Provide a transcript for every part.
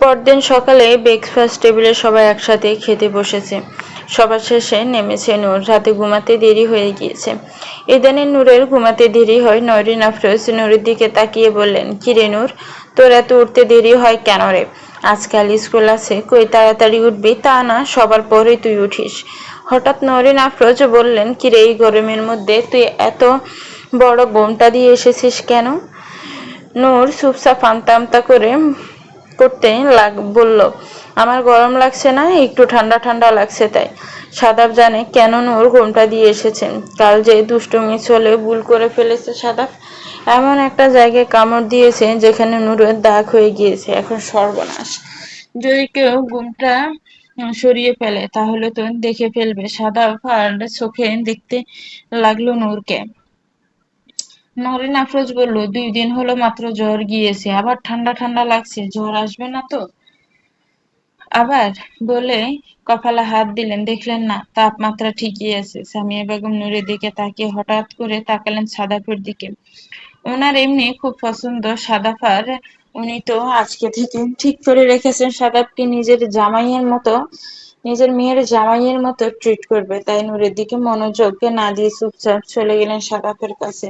পরদিন সকালে ব্রেকফাস্ট টেবিলে সবাই একসাথে খেতে বসেছে। সবার শেষে নেমেছে নূর। রাতে ঘুমাতে দেরি হয়ে গিয়েছে। ইদানে নূরের ঘুমাতে দেরি হয় নরিন আফরোজ নূরের দিকে তাকিয়ে বললেন, কিরে নূর, তোর এত উঠতে দেরি হয় কেন রে? আজকাল স্কুল আছে, কই তাড়াতাড়ি উঠবি? তা না, সবার পরে তুই উঠিস। হঠাৎ নরিন আফরোজ বললেন, কিরে এই গরমের মধ্যে তুই এত বড় গোমটা দিয়ে এসেছিস কেন? নূর আমতা আমতা করে করতে লাগ, বলল, আমার গরম লাগছে না, একটু ঠান্ডা ঠান্ডা লাগছে তাই। সাদাব জানে, কেন নূর ঘোমটা দিয়ে এসেছেন কাল যে দুষ্টুমি চলে, ভুল করে ফেলেছে সাদাব। এমন একটা জায়গায় কামড় দিয়েছে, যেখানে নূরের দাগ হয়ে গিয়েছে। এখন সর্বনাশ। যদি কেউ ঘুমটা সরিয়ে ফেলে, তাহলে তো দেখে ফেলবে। সাদা আর চোখে দেখতে লাগল নূরকে। নরিন আফরোজ বলল, দুই দিন হলো মাত্র জ্বর গিয়েছে, আবার ঠান্ডা ঠান্ডা লাগছে, জ্বর আসবে না তো? আবার বলে, কপালে হাত দিলেন, দেখলেন না, তাপমাত্রা ঠিকই আছে। সামিয়া বেগম নূরের দিকে তাকিয়ে হঠাৎ করে তাকালেন সাদাফের দিকে। ওনার এমনি খুব পছন্দ সাদাফার উনি তো আজকে থেকে ঠিক করে রেখেছেন সাদাবকে নিজের জামাইয়ের মতো। নিজের মেয়ের জামাইয়ের মতো ট্রিট করবে। তাই নূরের দিকে মনোযোগকে না দিয়ে চুপচাপ চলে গেলেন সাদাফের কাছে।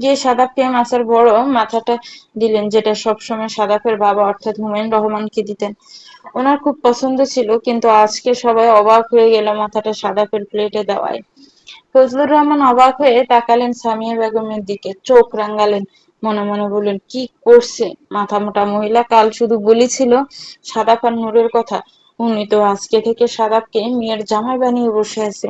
গিয়ে সাদাফকে মাছের বড় মাথাটা দিলেন, যেটা সবসময় সাদাফের বাবা অর্থাৎ হুমায়ুন রহমানকে দিতেন। ওনার খুব পছন্দ ছিল, কিন্তু আজকে সবাই অবাক হয়ে গেল মাথাটা সাদাফের প্লেটে দেওয়ায়। ফজলুর রহমান অবাক হয়ে তাকালেন সামিয়া বেগমের দিকে, চোখ রাঙ্গালেন মনে মনে বললেন, কি করছে? মাথা মোটা মহিলা, কাল শুধু বলেছিল সাদা পান নূরের কথা। উনি তো আজকে থেকে সাদাবকে মেয়ের জামাই বানিয়ে বসে আছে।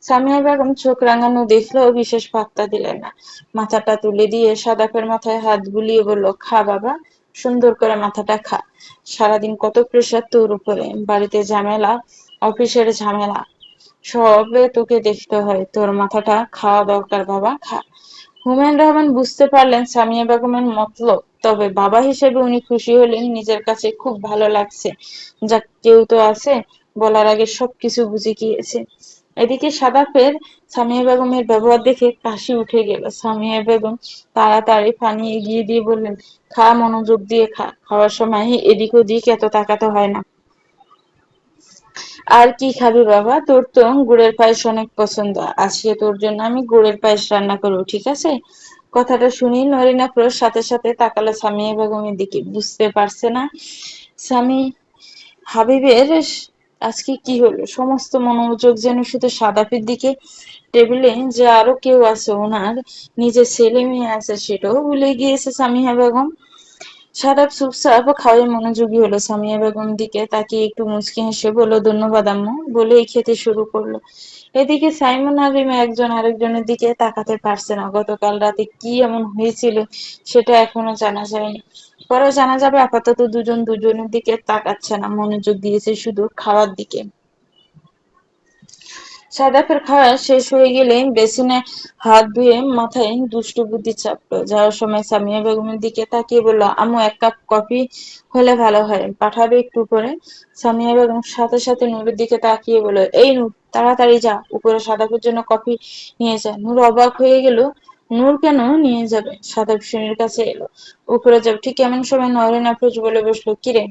সামিয়া বেগম চোখ রাঙানো দেখলেও বিশেষ পাত্তা দিলেন না। মাথাটা তুলে দিয়ে সাদাপের মাথায় হাত বুলিয়ে বলল, খা বাবা, সুন্দর করে মাথাটা খা। সারাদিন কত প্রেশার তোর উপরে। বাড়িতে ঝামেলা, অফিসের ঝামেলা, সবে তোকে দেখতে হয়। তোর মাথাটা খাওয়া দরকার বাবা, খা। হুমায়ুন রহমান বুঝতে পারলেন সামিয়া বেগমের মতলব, তবে বাবা হিসেবে উনি খুশি হলেন নিজের কাছে খুব ভালো লাগছে। যাক, কেউ তো আছে, বলার আগে সবকিছু বুঝে গিয়েছে। এদিকে সাদাফের সামিয়া বেগমের ব্যবহার দেখে কাশি উঠে গেল। সামিয়া বেগম তাড়াতাড়ি পানি এগিয়ে দিয়ে বললেন, খা, মনোযোগ দিয়ে খা। খাওয়ার সময় এদিক ওদিক এত তাকাতে হয় না। আর কি খাবি বাবা? তোর তো গুড়ের পায়েস অনেক পছন্দ। আজকে তোর জন্য আমি গুড়ের পায়েস রান্না করব, ঠিক আছে? কথাটা শুনি নরিনা প্রোর সাথে সাথে তাকালো সামিয়া বেগমের দিকে। বুঝতে পারছে না স্বামী হাবিবের আজকে কি হলো? সমস্ত মনোযোগ যেন শুধু সাদাপির দিকে টেবিলে যে আরও কেউ আছে, ওনার নিজের ছেলে মেয়ে আছে, সেটাও ভুলে গিয়েছে সামিহা বেগম। সাদাব চুপচাপ খাওয়াই মনোযোগী হলো। সামিয়া বেগম দিকে তাকে একটু মুচকি হেসে বলল, ধন্যবাদ আম্মু। বলেই খেতে শুরু করল। এদিকে সাইমন আলিম একজন আরেকজনের দিকে তাকাতে পারছে না। গতকাল রাতে কি এমন হয়েছিল সেটা এখনও জানা যায়নি। পরে জানা যাবে আপাতত দুজন দুজনের দিকে তাকাচ্ছে না। মনোযোগ দিয়েছে শুধু খাওয়ার দিকে। সাদাফের খাওয়া শেষ হয়ে গেলে বেসিনে হাত ধুয়ে মাথায় দুষ্টু বুদ্ধি চাপলো। যাওয়ার সময় সামিয়া বেগমের দিকে তাকিয়ে বলল আমু এক কাপ কফি হলে ভালো হয়। পাঠাবে একটু করে সামিয়া বেগম সাথে সাথে নূরের দিকে তাকিয়ে বলল, এই নূর, তাড়াতাড়ি যা। উপরে সাদাফের জন্য কফি নিয়ে যা। নূর অবাক হয়ে গেল, নূর কেন নিয়ে যাবে? সাদাব শ্রেণির কাছে এলো। উপরে যাবে। ঠিক এমন সময় নরেন আফরোজ বলে বসল কিরে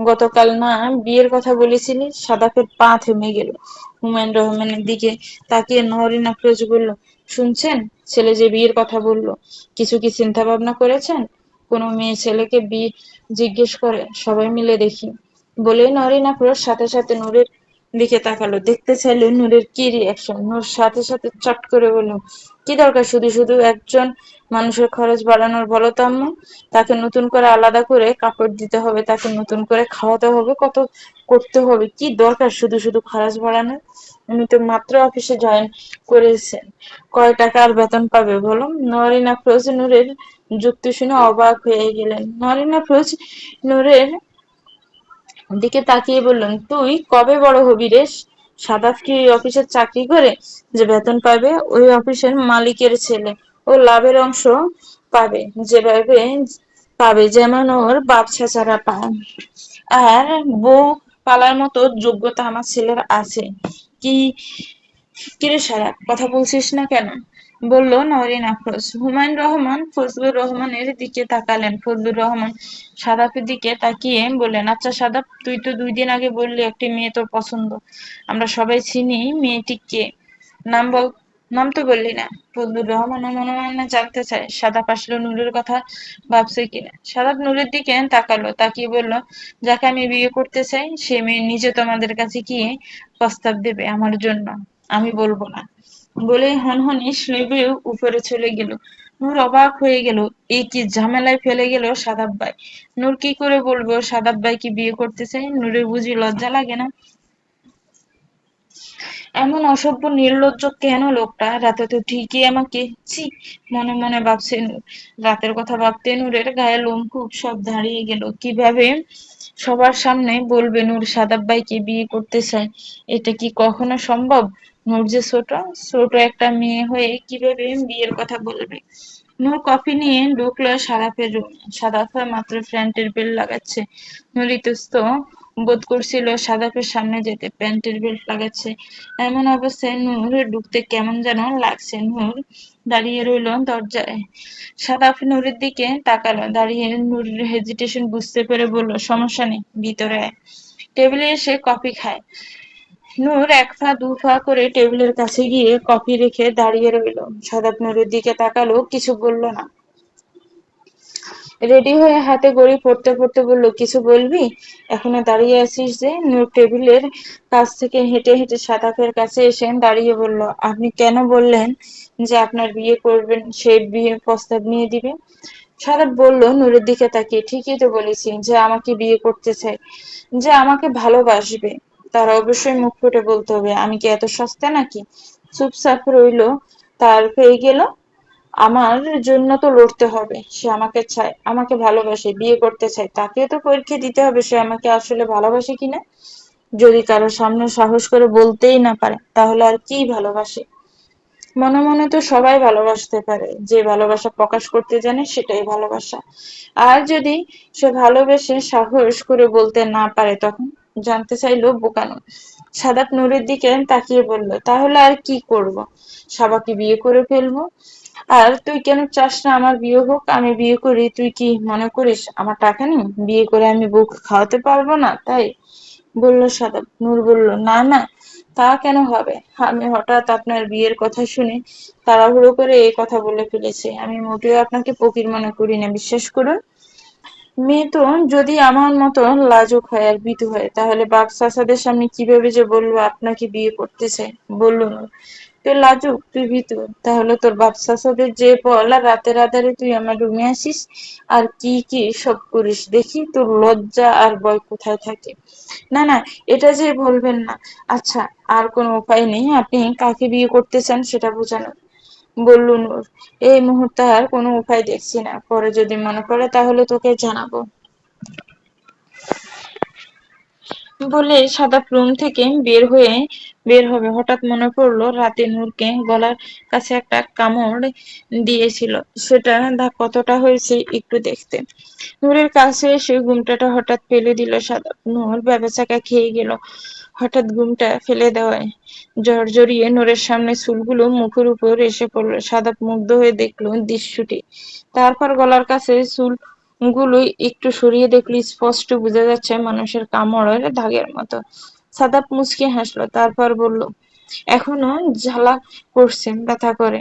গতকাল না বিয়ের কথা বলেছিলি সাদাফের পা থেমে গেল। হুমায়ুন রহমানের দিকে তাকিয়ে নহরিন আফরোজ বলল, শুনছেন? ছেলে যে বিয়ের কথা বলল, কিছু কি চিন্তা ভাবনা করেছেন? কোনো মেয়ে ছেলেকে বিয়ে জিজ্ঞেস করে, সবাই মিলে দেখি। বলেই নরিন আফরোজ সাথে সাথে নূরের দিকে তাকালো, দেখতে চাইলো নূরের কি রিয়াকশন নূর সাথে সাথে চট করে বলল, কি দরকার শুধু শুধু একজন মানুষের খরচ বাড়ানোর বলো তো আম্মু? তাকে নতুন করে আলাদা করে কাপড় দিতে হবে, তাকে নতুন করে খাওয়াতে হবে, কত করতে হবে, কি দরকার শুধু শুধু খরচ বাড়ানোর? উনি তো মাত্র অফিসে জয়েন করেছেন। কয় টাকার বেতন পাবে বলো? নরিন আফরোজ নূরের যুক্তি শুনে অবাক হয়ে গেলেন। নরিন আফরোজ নূরের দিকে তাকিয়ে বললেন, তুই কবে বড় হবি রে? সাদাফ কি অফিসের চাকরি করে যে বেতন পাবে, ওই অফিসের মালিকের ছেলে। ও লাভের অংশ পাবে যেভাবে পাবে যেমন ওর বাপ ছাড়া পায় আর বউ পালার মতো যোগ্যতা আমার ছেলের আছে। কি কিরে সারা, কথা বলছিস না কেন? বলল, নরিন আফরোজ, হুমায়ুন রহমান ফজলুর রহমানের দিকে তাকালেন। ফজলুর রহমান সাদাপের দিকে তাকিয়ে বললেন আচ্ছা সাদাপ, তুই তো দুই দিন আগে বললি একটি মেয়ে তোর পছন্দ। আমরা সবাই চিনি মেয়েটি কে নাম বল, নাম তো বললি না। ফজলুর রহমান মনে মনে জানতে চায় সাদা আসলে নূরের কথা ভাবছে কিনা? সাদাপ নূরের দিকে তাকালো, তাকিয়ে বলল, যাকে আমি বিয়ে করতে চাই, সে মেয়ে নিজে তোমাদের কাছে গিয়ে প্রস্তাব দেবে আমার জন্য। আমি বলব না। বলে হনহনি লেবে উপরে চলে গেল। নূর অবাক হয়ে গেল এই কি ঝামেলায় ফেলে গেল সাদাব ভাই? নূর কি করে বলব, সাদাব ভাই কি বিয়ে করতে চাই নূরের বুঝি লজ্জা লাগে না। এমন অসভ্য নির্লজ্জ কেন লোকটা? রাতে তো ঠিকই আমাকে, ছি, মনে মনে ভাবছে রাতের কথা ভাবতে নূরের গায়ে লোম খুব সব দাঁড়িয়ে গেল। কীভাবে? সবার সামনে বলবে নূর, সাদাব ভাইকে বিয়ে করতে চায়? এটা কি কখনো সম্ভব? নূর যে ছোট ছোট একটা মেয়ে হয়ে কীভাবে বিয়ের কথা বলবে? নূর কফি নিয়ে ঢুকলো সাদাফের সাদাফা মাত্র ফ্যান্টের বেল লাগাচ্ছে। নূর ইতস্ত বোধ করছিল সাদাফের সামনে যেতে প্যান্টের বেল্ট লাগাচ্ছে। এমন অবস্থায় নূর ঢুকতে কেমন যেন লাগছে। নূর দাঁড়িয়ে রইল দরজায়। সাদাফ নূরের দিকে তাকালো, দাঁড়িয়ে নূরের হেজিটেশন বুঝতে পেরে বলল, সমস্যা নেই, ভিতরে টেবিলে এসে কফি খায়। নূর এক ফা দু ফা করে টেবিলের কাছে গিয়ে কফি রেখে দাঁড়িয়ে রইল। সাদাপ নূরের দিকে তাকালো, কিছু বলল না। রেডি হয়ে হাতে গড়ি পড়তে পড়তে বলল, কিছু বলবি? এখনও দাঁড়িয়ে আছিস যে? নূর টেবিলের কাছ থেকে হেঁটে হেঁটে সাদাফের কাছে এসে দাঁড়িয়ে বলল, আপনি কেন বললেন যে আপনার বিয়ে করবেন? সে বিয়ে প্রস্তাব নিয়ে দিবে? সাদাব বলল, নূরের দিকে তাকিয়ে ঠিকই তো বলেছি যে আমাকে বিয়ে করতে চাই যে আমাকে ভালোবাসবে। তার অবশ্যই মুখ ফুটে বলতে হবে। আমি কি এত সস্তা নাকি? চুপচাপ রইল, তার পেয়ে গেল, আমার জন্য তো লড়তে হবে, সে আমাকে চায়, আমাকে ভালোবাসে, বিয়ে করতে চায় তাকে তো পরীক্ষা দিতে হবে, সে আমাকে আসলে ভালোবাসে কিনা? যদি কারও সামনে সাহস করে বলতেই না পারে, তাহলে আর কি ভালোবাসে? মনে মনে তো সবাই ভালোবাসতে পারে, যে ভালোবাসা প্রকাশ করতে জানে, সেটাই ভালোবাসা। আর যদি সে ভালোবেসে সাহস করে বলতে না পারে, তখন জানতে চাইলো বোকানো সাদাত নূরের দিকে তাকিয়ে বলল, তাহলে আর কি করব? সাবাকে বিয়ে করে ফেলব? আর তুই কেন চাস না আমার বিয়ে হোক? আমি বিয়ে করি, তুই কি মনে করিস আমার টাকা নেই? বিয়ে করে আমি বুক খাওয়াতে পারব না, তাই? বলল সাদাব নূর বলল, না না, তা কেন হবে? আমি হঠাৎ আপনার বিয়ের কথা শুনে তাড়াহুড়ো করে এই কথা বলে ফেলেছি। আমি মোটেও আপনাকে ফকির মনে করি না, বিশ্বাস করুন। মেয়ে তো যদি আমার মতো লাজুক হয় আর ভীতু হয়, তাহলে বাপ চাচাদের সামনে কীভাবে যে বলব আপনাকে বিয়ে করতে চাই বলল না। তুই লাজুক, তুই ভীতু, তাহলে তোর বাপ চাচাদের যে বল আর রাতের আধারে তুই আমার রুমে আসিস আর কি কি সব করিস, দেখি তোর লজ্জা আর ভয় কোথায় থাকে। না না, এটা যে বলবেন না। আচ্ছা আর কোনো উপায় নেই, আপনি কাকে বিয়ে করতে চান সেটা বোঝানোর বলল নূর এই মুহূর্তে আর কোনো উপায় দেখছি না। পরে যদি মনে পড়ে তাহলে তোকে জানাব। বলে সাদা রুম থেকে বের হয়ে বের হবে। হঠাৎ মনে পড়ল রাতে নূরকে গলার কাছে একটা কামড় দিয়েছিল। সেটা কতটা হয়েছে একটু দেখতে। নূরের কাছে এসে ঘুমটাটা হঠাৎ ফেলে দিল সাদা। নূর ব্যবসাকা খেয়ে গেল। হঠাৎ ঘুমটা ফেলে দেওয়ায় জ্বর জড়িয়ে নূরের সামনে চুলগুলো মুখের উপর এসে পড়ল। সাদাপ মুগ্ধ হয়ে দেখল দৃশ্যটি। তারপর গলার কাছে চুলগুলো একটু সরিয়ে দেখলে, স্পষ্ট বোঝা যাচ্ছে মানুষের কামড়ের দাগের মতো। সাদাপ মুচকে হাসলো, তারপর বলল, এখনও ঝালা করছে, ব্যথা করে।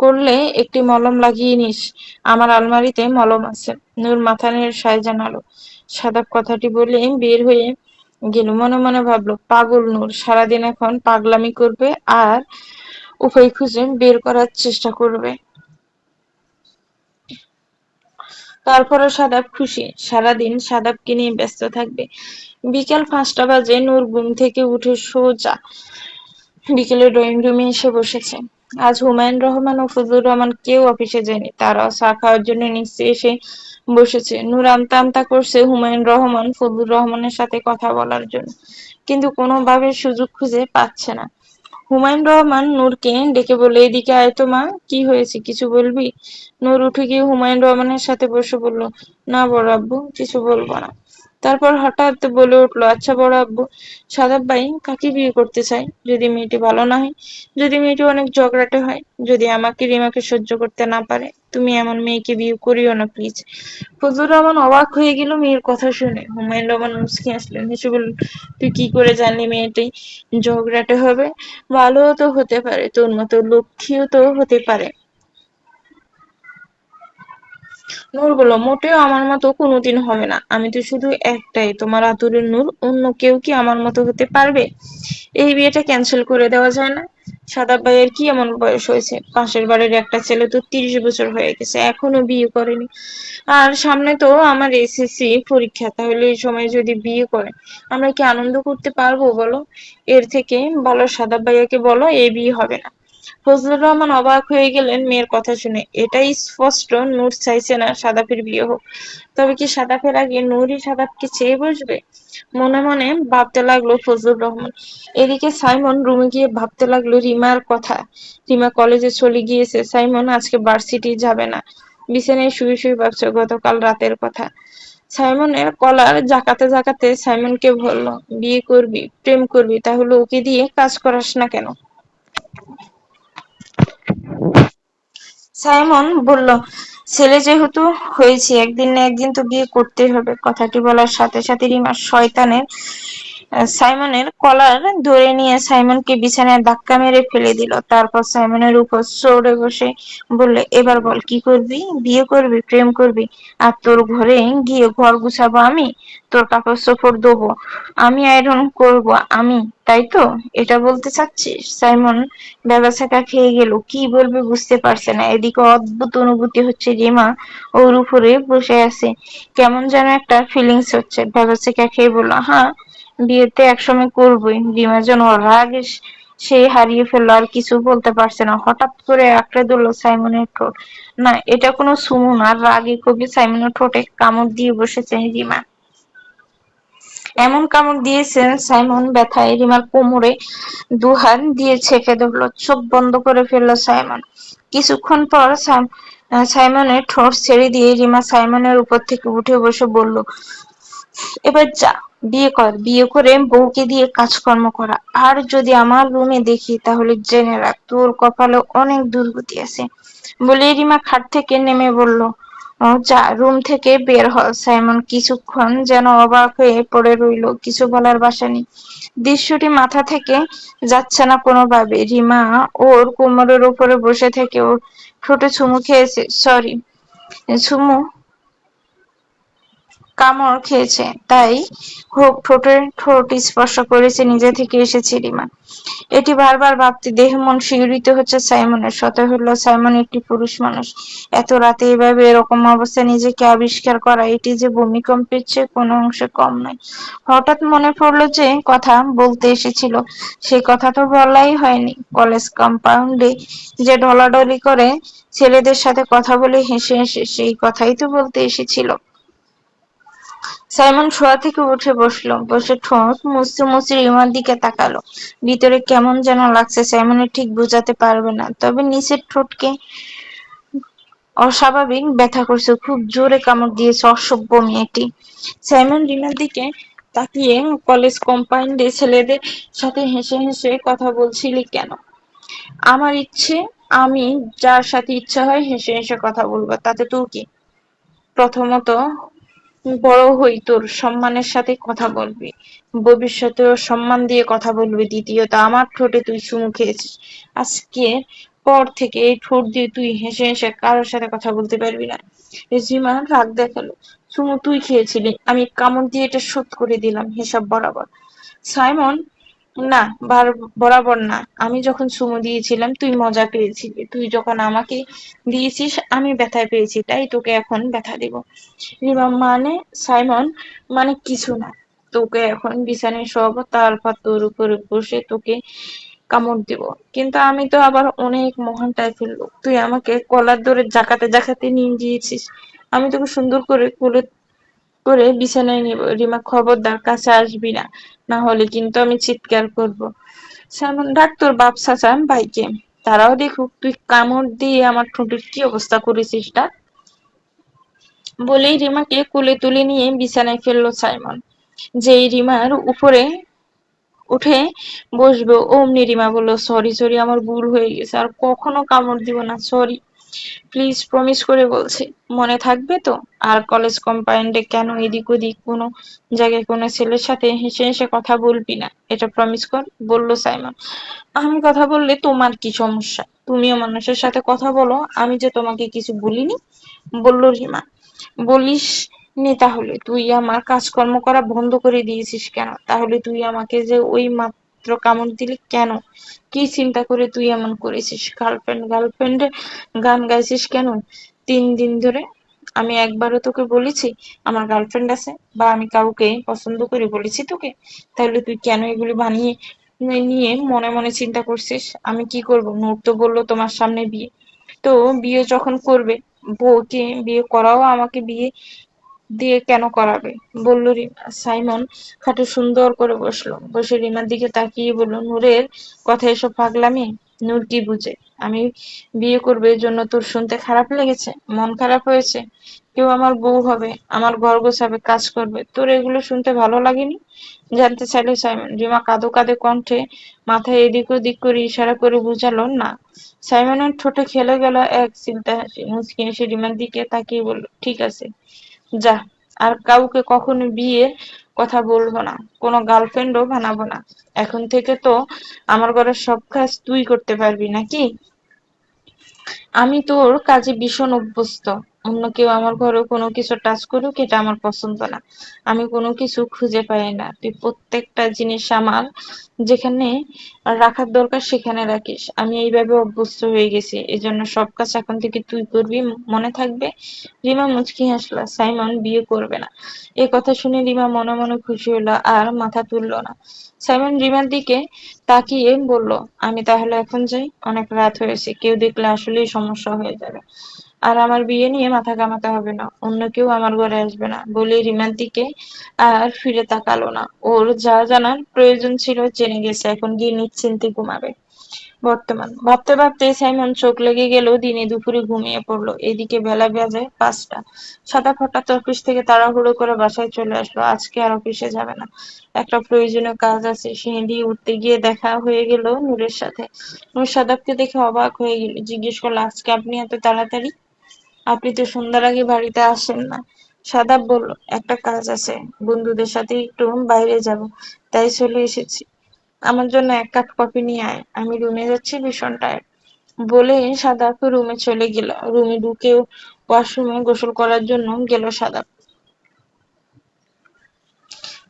করলে একটি মলম লাগিয়ে নিস, আমার আলমারিতে মলম আছে। নূর মাথা নেড়ে সায় জানালো। সাদাপ কথাটি বলে বের হয়ে গেল মনে মনে ভাবলো, পাগল নূর, সারাদিন এখন পাগলামি করবে আর উপায় খুঁজে বের করার চেষ্টা করবে। তারপরও সাদাব খুশি, সারাদিন সাদাবকে নিয়ে ব্যস্ত থাকবে। বিকেল পাঁচটা বাজে, নূর ঘুম থেকে উঠে সোজা বিকেলে ড্রয়িং রুমে এসে বসেছে। আজ হুমায়ুন রহমান ও ফজলুর রহমান কেউ অফিসে যায়নি, তারাও চা খাওয়ার জন্য নিচে এসে বসেছে। নূর আমতা করছে হুমায়ুন রহমান, ফজলুর রহমানের সাথে কথা বলার জন্য, কিন্তু কোনোভাবে সুযোগ খুঁজে পাচ্ছে না। হুমায়ুন রহমান নূরকে ডেকে বলে এদিকে আয় তো মা, কি হয়েছে, কিছু বলবি? নূর উঠে গিয়ে হুমায়ুন রহমানের সাথে বসে বলল, না বড় আব্বু, কিছু বলব না। তারপর হঠাৎ বলে উঠল আচ্ছা বড় আব্বু সাদাব ভাই কাকে বিয়ে করতে চাই যদি মেয়েটি ভালো না হয়, যদি মেয়েটি অনেক ঝগড়াটে হয়, যদি আমাকে রিমাকে সহ্য করতে না পারে, তুমি এমন মেয়েকে বিয়ে করিও না প্লিজ ফজলুর রহমান অবাক হয়ে গেল মেয়ের কথা শুনে। হুমায়ুন রহমান মুসকি আসলেন হেসে বলল, তুই কি করে জানলি মেয়েটি ঝগড়াটে হবে? ভালোও তো হতে পারে, তোর মতো লক্ষ্মীও তো হতে পারে। নূর বলল মোটেও আমার মতো কোনোদিন হবে না। আমি তো শুধু একটাই, তোমার আতুরের নূর। অন্য কেউ কি আমার মতো হতে পারবে? এই বিয়েটা ক্যান্সেল করে দেওয়া যায় না। সাদা ভাইয়ের কি এমন বয়স হয়েছে? পাশের বাড়ির একটা ছেলে তো তিরিশ বছর হয়ে গেছে, এখনও বিয়ে করেনি। আর সামনে তো আমার এসএসসি পরীক্ষা, তাহলে এই সময় যদি বিয়ে করে, আমরা কি আনন্দ করতে পারব বলো? এর থেকে ভালো সাদা ভাইয়াকে বলো এই বিয়ে হবে না। ফজলুর রহমান অবাক হয়ে গেলেন মেয়ের কথা শুনে। এটাই স্পষ্ট, নূর চাইছে না সাদাফের বিয়ে হোক। তবে কি সাদাফের আগে নূরই সাদাফকে চেয়ে বসবে? মনে মনে ভাবতে লাগল ফজলুর রহমান। এদিকে সাইমন রুমে গিয়ে ভাবতে লাগল রিমার কথা। রিমা কলেজে চলে গিয়েছে। সাইমন আজকে ভার্সিটি যাবে না। বিছানায় শুয়ে শুয়ে ভাবছে গতকাল রাতের কথা। সাইমনের কলার জাকাতে জাকাতে সাইমনকে বলল, বিয়ে করবি, প্রেম করবি, তাহলে ওকে দিয়ে কাজ করাস না কেন? সাইমন বলল, ছেলে যেহেতু হয়েছে, একদিন না একদিন তো বিয়ে করতেই হবে। কথাটি বলার সাথে সাথে রিমা শয়তানের সাইমনের কলার ধরে নিয়ে সাইমনকে বিছানায় ধাক্কা মেরে ফেলে দিল। তারপর সাইমনের উপর চড়ে বসে বললে, এবার বল, কি করবি? বিয়ে করবি? প্রেম করবি? আর তোর ঘরে গিয়ে ঘর গুছাবো আমি? তোর কাপড় চোপড় দেবো আমি আয়রন করব আমি, তাই তো? এটা বলতে চাচ্ছিস? সাইমন ব্যবসাটা খেয়ে গেল। কি বলবে বুঝতে পারছে না। এদিকে অদ্ভুত অনুভূতি হচ্ছে রিমা ওর উপরে বসে আছে। কেমন যেন একটা ফিলিংস হচ্ছে। ব্যবসাটা খেয়ে বলল হ্যাঁ বিয়েতে একসময় করবই। রিমা যেন রাগে সে হারিয়ে ফেলল আর কিছু বলতে পারছে না। হঠাৎ করে আঁকড়ে ধরলো সাইমনের ঠোঁট। না, এটা কোনো সুমু না, রাগে কবি সাইমনের ঠোঁটে কামড় দিয়ে বসেছে রিমা। এমন কামড় দিয়েছেন সাইমন ব্যথায় রিমার কোমরে দুহাত দিয়ে ছেঁকে ধরলো, চোখ বন্ধ করে ফেলল সাইমন। কিছুক্ষণ পর সাইমনের ঠোঁট ছেড়ে দিয়ে রিমা সাইমনের উপর থেকে উঠে বসে বলল, এবার যা। বিয়ে কর, বিয়ে করে বউকে দিয়ে কাজকর্ম করা। আর যদি আমার রুমে দেখি, তাহলে জেনে রাখ, তোর কপালে অনেক দুর্গতি আছে। বলে রিমা খাট থেকে নেমে বলল যা, রুম থেকে বের হ, সাইমন। কিছুক্ষণ যেন অবাক হয়ে পড়ে রইল, কিছু বলার বাসা নেই। দৃশ্যটি মাথা থেকে যাচ্ছে না কোনোভাবে। রিমা ওর কোমরের উপরে বসে থেকে ওর ঠোঁটে চুমু খেয়েছে। সরি, চুমু কামড় খেয়েছে, তাই হোক ঠোঁটের ঠোঁট স্পর্শ করেছে নিজে থেকে এসেছে রিমা। এটি বারবার ভাবতে দেহ মন শিহরিত হচ্ছে সাইমনের শত হলো সাইমন একটি পুরুষ মানুষ। এত রাতে এভাবে এরকম অবস্থায় নিজেকে আবিষ্কার করা, এটি যে ভূমিকম্পের চেয়ে কোনো অংশে কম নয়। হঠাৎ মনে পড়ল যে কথা বলতে এসেছিল সেই কথা তো বলাই হয়নি। কলেজ কম্পাউন্ডে যে ঢলাঢলি করে ছেলেদের সাথে কথা বলে হেসে হেসে সেই কথাই তো বলতে এসেছিল। সাইমন শোয়া থেকে উঠে বসল। বসে ঠোঁট মুছতে মুছতে রিমার দিকে তাকালো। ভিতরে কেমন যেন লাগছে সাইমনের ঠিক বোঝাতে পারবে না। তবে নিচের ঠোঁটকে অস্বাভাবিক ব্যথা করছে। খুব জোরে কামড় দিয়েছে অসভ্য মেয়েটি। সাইমন রিমার দিকে তাকিয়ে কলেজ কম্পাউন্ডে ছেলেদের সাথে হেসে হেসে কথা বলছিলি কেন? আমার ইচ্ছে, আমি যার সাথে ইচ্ছা হয় হেসে হেসে কথা বলব। তাতে তোর কি? প্রথমত বড় হই তোর, সম্মানের সাথে কথা বলবি। ভবিষ্যতেও সম্মান দিয়ে কথা বলবি, দ্বিতীয়ত আমার ঠোঁটে তুই চুমু খেয়েছিস। আজকে পর থেকে এই ঠোঁট দিয়ে তুই হেসে হেসে কারোর সাথে কথা বলতে পারবি না। রেজিমা রাগ দেখাল। চুমু তুই খেয়েছিলি, আমি কামড় দিয়ে এটা শোধ করে দিলাম, হিসাব বরাবর। সাইমন না বরাবর না। আমি যখন চুমু দিয়েছিলাম, তুই মজা পেয়েছিলি। তুই যখন আমাকে দিয়েছিস, আমি ব্যথা পেয়েছি। তাই তোকে এখন ব্যথা দিব। রিমা মানে সাইমন মানে কিছু না। তোকে এখন বিছানায় সব তারপর তোর উপরে বসে তোকে কামড় দিব। কিন্তু আমি তো আবার অনেক মহান টাইপের লোক। তুই আমাকে কলার ধরে জাকাতে জাকাতে নিয়ে গিয়েছিস। আমি তোকে সুন্দর করে কোলে করে বিছানায় নিব, রিমা খবরদার কাছে আসবি না না হলে কিন্তু আমি চিৎকার করব। সালমান ডাক তোর বাপ চাচা, ভাইকে। তারাও দেখুক, তুই কামড় দিয়ে আমার ঠোঁটের কি অবস্থা করেছিস, ডাক। বলেই রিমাকে কোলে তুলে নিয়ে বিছানায় ফেলল সাইমন। যেই রিমার উপরে উঠে বসবে, অমনি রিমা বলল, সরি সরি, আমার ভুল হয়ে গেছে, আর কখনো কামড় দিব না, সরি। প্লিজ প্রমিস করে বলছি, মনে থাকবে তো? আর কলেজ কম্পাউন্ডে কেন এদিক ওদিক কোনো জায়গায় কোনো ছেলের সাথে হেসে হেসে কথা বলবি না? এটা প্রমিস কর, বলল সাইমন। আমি কথা বললে তোমার কি সমস্যা? তুমিও মানুষের সাথে কথা বলো, আমি যে তোমাকে কিছু বলিনি? বলল রিমা। বলিস নি তাহলে, তুই আমার কাজকর্ম করা বন্ধ করে দিয়েছিস কেন? তাহলে তুই আমাকে যে ওই মাত্র কামড় দিলি কেন? কি চিন্তা করে তুই এমন করেছিস? গার্লফ্রেন্ড গার্লফ্রেন্ডে গান গাইছিস কেন? তিন দিন ধরে আমি একবারও তোকে বলেছি, আমার গার্লফ্রেন্ড আছে বা আমি কাউকে পছন্দ করে বলেছি তোকে। তাহলে তুই কেন এগুলি বানিয়ে নিয়ে মনে মনে চিন্তা করছিস? আমি কি করব? নূর তো বলল তোমার সামনে বিয়ে। তো বিয়ে যখন করবে, বউকে বিয়ে করাও আমাকে বিয়ে দিয়ে কেন করাবে? বলল রিমা সাইমন খাটে সুন্দর করে বসল। বসে রিমার দিকে তাকিয়ে বলল, নূরের কথা এসব পাগলামি? নূর কি বুঝে? আমি বিয়ে করবে জন্য তোর শুনতে খারাপ লেগেছে? মন খারাপ হয়েছে? কেউ আমার বউ হবে, আমার ঘর গোছাবে, কাজ করবে। তোর এগুলো শুনতে ভালো লাগেনি? জানতে চাইলে সাইমন। রিমা কাঁদো কাঁদে কণ্ঠে মাথায় এদিক ওদিক করে ইশারা করে বুঝালো, না। সাইমনের ঠোঁটে খেলে গেল এক চিন্তা হাসি। মুচকি এসে রিমার দিকে তাকিয়ে বলল, ঠিক আছে। যা, আর কাউকে কখনো বিয়ে কথা বলব না, কোনো গার্লফ্রেন্ডও বানাবো না। এখন থেকে তো আমার ঘরের সব কাজ তুই করতে পারবি নাকি? আমি তোর কাজে ভীষণ অভ্যস্ত। অন্য কেউ আমার ঘরে কোনো কিছু টাচ করুক, এটা আমার পছন্দ না। আমি কোনো কিছু খুঁজে পাই না। তুই প্রত্যেকটা জিনিস আমার যেখানে রাখার দরকার সেখানে রাখিস। আমি এইভাবে অভ্যস্ত হয়ে গেছি। এজন্য সব কাজ এখন থেকে তুই করবি, মনে থাকবে। রিমা মুচকি হাসলো, সাইমন বিয়ে করবে না। এ কথা শুনে রিমা মনে মনে খুশি হলো আর মাথা তুললো না। সাইমন রিমার দিকে তাকিয়ে বলল, আমি তাহলে এখন যাই। অনেক রাত হয়েছে। কেউ দেখলে আসলেই সমস্যা হয়ে যাবে। আর আমার বিয়ে নিয়ে মাথা কামাতে হবে না। অন্য কেউ আমার ঘরে আসবে না। বলে রিমার দিকে আর ফিরে তাকালো না। ওর যা জানার প্রয়োজন ছিল জেনে গেছে, এখন গিয়ে নিশ্চিন্তে ঘুমাবে। বর্তমান। ভাবতে ভাবতে সাইমন চোখ লেগে গেল, দিনে দুপুরে ঘুমিয়ে পড়ল। এদিকে বেলা বাজে পাঁচটা। সাদা হঠাৎ অফিস থেকে তাড়াহুড়ো করে বাসায় চলে আসলো। আজকে আর অফিসে যাবে না। একটা প্রয়োজনীয় কাজ আছে। সিঁড়ি উঠতে গিয়ে দেখা হয়ে গেল নূরের সাথে। নূর সাদাবকে দেখে অবাক হয়ে গেল। জিজ্ঞেস করল, আজকে আপনি এত তাড়াতাড়ি? আপনি তো সন্ধ্যার আগে বাড়িতে আসেন না। সাদাব বলল, একটা কাজ আছে, বন্ধুদের সাথে একটু বাইরে যাব। তাই চলে এসেছি। আমার জন্য এক কাপ কফি নিয়ে আয়, আমি রুমে যাচ্ছি, ভীষণ টায়ার্ড বলে সাদাপ রুমে চলে গেল। রুমে ঢুকে ওয়াশরুমে গোসল করার জন্য গেল সাদাপ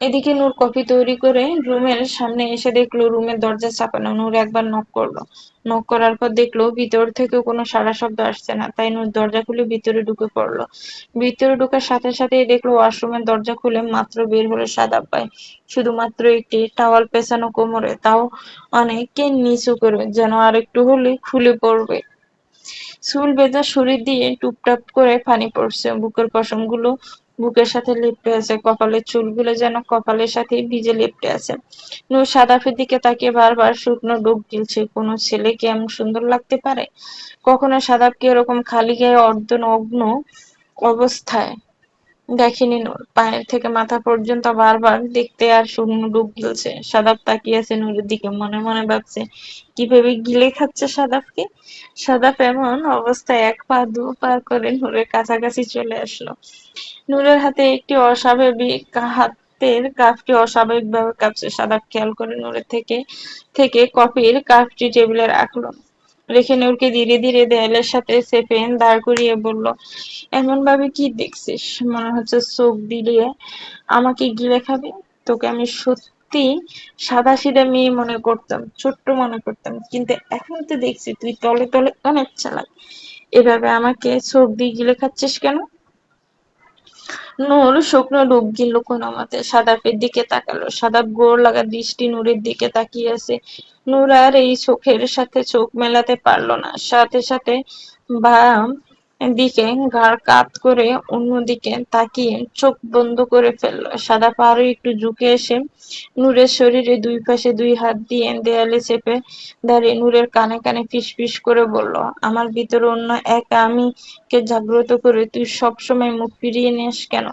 এদিকে নূর কফি তৈরি করে রুমের সামনে এসে দেখল, রুমের দরজা চাপানো। নূর একবার নক করল। নক করার পর দেখল, ভিতর থেকে কোনো সারা শব্দ আসছে না। তাই নূর দরজা খুলে ভিতরে ঢুকে পড়ল। ভিতরে ঢোকার সাথে সাথে দেখল, ওয়াশরুমের দরজা খুলে মাত্র বের হলো সাদাব ভাই শুধুমাত্র একটি টাওয়াল পেছানো কোমরে। তাও অনেককে নিচু করে, যেন আর একটু হলে খুলে পড়বে। চুল ভেজা শরীর দিয়ে টুপটাপ করে পানি পড়ছে। বুকের পশমগুলো বুকের সাথে লেপটে আছে কপালের চুলগুলো যেন কপালের সাথে ভিজে লেপটে আছে। নূর সাদাফের দিকে তাকিয়ে বারবার শুকনো ডুব গিলছে কোনো ছেলেকে এমন সুন্দর লাগতে পারে? কখনো সাদাবকে এরকম খালি গায়ে অর্ধনগ্ন অবস্থায় দেখেনি নূর। পায়ের থেকে মাথা পর্যন্ত বারবার দেখতে আর শুকনো ডুব গিলছে সাদাব তাকিয়ে আছে নূরের দিকে, মনে মনে ভাবছে কীভাবে গিলে খাচ্ছে সাদাবকে সাদাব এমন অবস্থায় এক পা দু পা করে নূরের কাছাকাছি চলে আসলো। নূরের হাতে একটি অস্বাভাবিক হাতের কাপটি অস্বাভাবিকভাবে কাঁপছে। সাদাব খেয়াল করে নূরের থেকে থেকে কফির কাপটি টেবিলে রাখল রেখে নূরকে ধীরে ধীরে দেয়ালের সাথে চেপে দাঁড় করিয়ে বলল, এমন ভাবে কি দেখছিস? মনে হচ্ছে চোখ দিলে আমাকে গিলে খাবে। তোকে আমি সত্যি সাদা সিধা মেয়ে মনে করতাম, ছোট্ট মনে করতাম, কিন্তু এখন তো দেখছি তুই তলে তলে অনেক চালাক। এভাবে আমাকে চোখ দিয়ে গিলে খাচ্ছিস কেন? নূর শুকনো ডুব গিল কোনো মতে সাদাপের দিকে তাকালো। সাদাপ গোর লাগা দৃষ্টি নূরের দিকে তাকিয়ে আছে। নূর আর এই চোখের সাথে চোখ মেলাতে পারল না। সাথে সাথে বা দিকে ঘাড় কাত করে অন্যদিকে তাকিয়ে চোখ বন্ধ করে ফেলল। সাদা পাহাড়ে একটু ঝুঁকে এসে নূরের শরীরে দুই পাশে দুই হাত দিয়ে দেয়ালে চেপে দাঁড়িয়ে নূরের কানে কানে ফিস করে বলল, আমার ভিতরে অন্য এক আমি কে জাগ্রত করে তুই সবসময় মুখ ফিরিয়ে নিস কেন?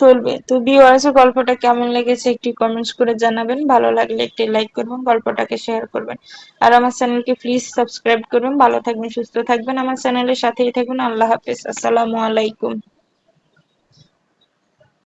চলবে। তো ভিউয়ার্স গল্পটা কেমন লেগেছে একটি কমেন্টস করে জানাবেন। ভালো লাগলে একটি লাইক করবেন, গল্পটাকে শেয়ার করবেন। আর আমার চ্যানেলকে প্লিজ সাবস্ক্রাইব করবেন। ভালো থাকবেন, সুস্থ থাকবেন। আমার চ্যানেলের সাথেই থাকুন। আল্লাহ হাফেজ। আসসালামু আলাইকুম।